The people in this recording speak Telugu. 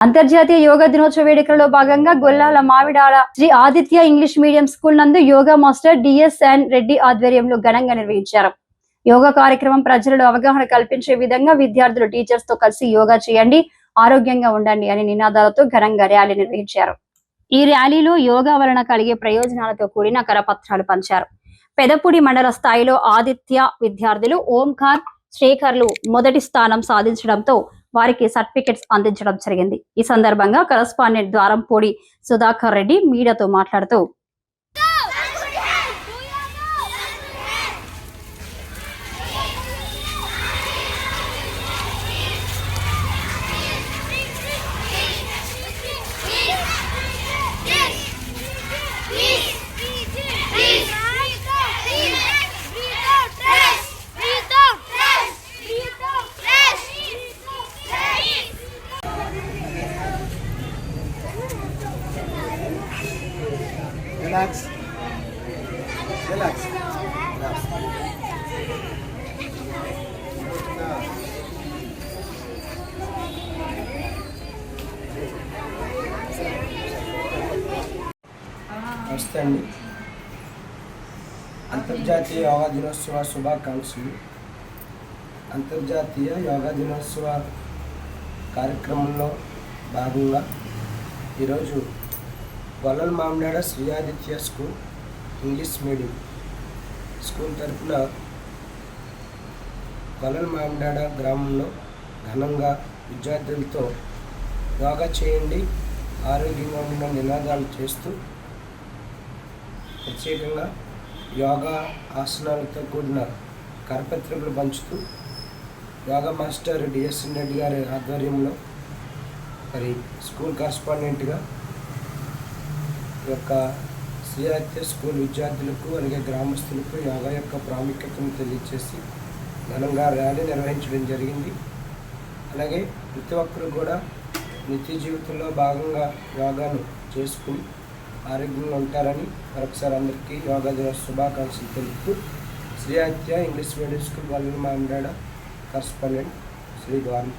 అంతర్జాతీయ యోగా దినోత్సవ వేడుకల్లో భాగంగా Gollala Mamidala Sri Aditya English medium school నందు యోగా మాస్టర్ డిఎస్ఎన్ రెడ్డి ఆధ్వర్యంలో ఘనంగా నిర్వహించారు. యోగా కార్యక్రమం ప్రజలలో అవగాహన కల్పించే విధంగా విద్యార్థులు టీచర్స్తో కలిసి యోగా చేయండి ఆరోగ్యంగా ఉండండి అనే నినాదాలతో ఘనంగా ర్యాలీ నిర్వహించారు. ఈ ర్యాలీలో యోగా వలన కలిగే ప్రయోజనాలతో కూడిన కరపత్రాలు పంచారు. పెదపుడి మండల స్థాయిలో ఆదిత్య విద్యార్థులు ఓంకార్ శేఖర్లు మొదటి స్థానం సాధించడంతో వారికి సర్టిఫికెట్స్ అందించడం జరిగింది. ఈ సందర్భంగా కరస్పాండెంట్ ద్వారంపూడి సుధాకర్ రెడ్డి మీడియాతో మాట్లాడుతూ Relax. Relax. Relax. నమస్తే అండి అంతర్జాతీయ యోగా దినోత్సవ శుభాకాంక్షలు అంతర్జాతీయ యోగా దినోత్సవ కార్యక్రమంలో భాగంగా ఈరోజు Gollala Mamidada Sri Aditya school English medium school తరఫున గొల్లల మామ్నాడ గ్రామంలో ఘనంగా విద్యార్థులతో యోగా చేయండి ఆరోగ్యంగా ఉన్న నినాదాలు చేస్తూ ప్రత్యేకంగా యోగా ఆసనాలతో కూడిన కరపత్రికలు పంచుతూ యోగా మాస్టర్ డిఎస్ఎన్ రెడ్డి గారి ఆధ్వర్యంలో మరి స్కూల్ కరస్పాండెంట్గా ఈ యొక్క సిఆర్టీ స్కూల్ విద్యార్థులకు అలాగే గ్రామస్తులకు యోగా యొక్క ప్రాముఖ్యతను తెలియచేసి ఘనంగా ర్యాలీ నిర్వహించడం జరిగింది. అలాగే ప్రతి ఒక్కరు కూడా నిత్య జీవితంలో భాగంగా యోగాను చేసుకుని ఆరోగ్యంగా ఉంటారని మరొకసారి అందరికీ యోగా దిన శుభాకాంక్షలు తెలుపుతూ శ్రీ హత్య ఇంగ్లీష్ మీడియం స్కూల్ వల్లి మామిడాడ కరస్పాండెంట్ శ్రీ ద్వారం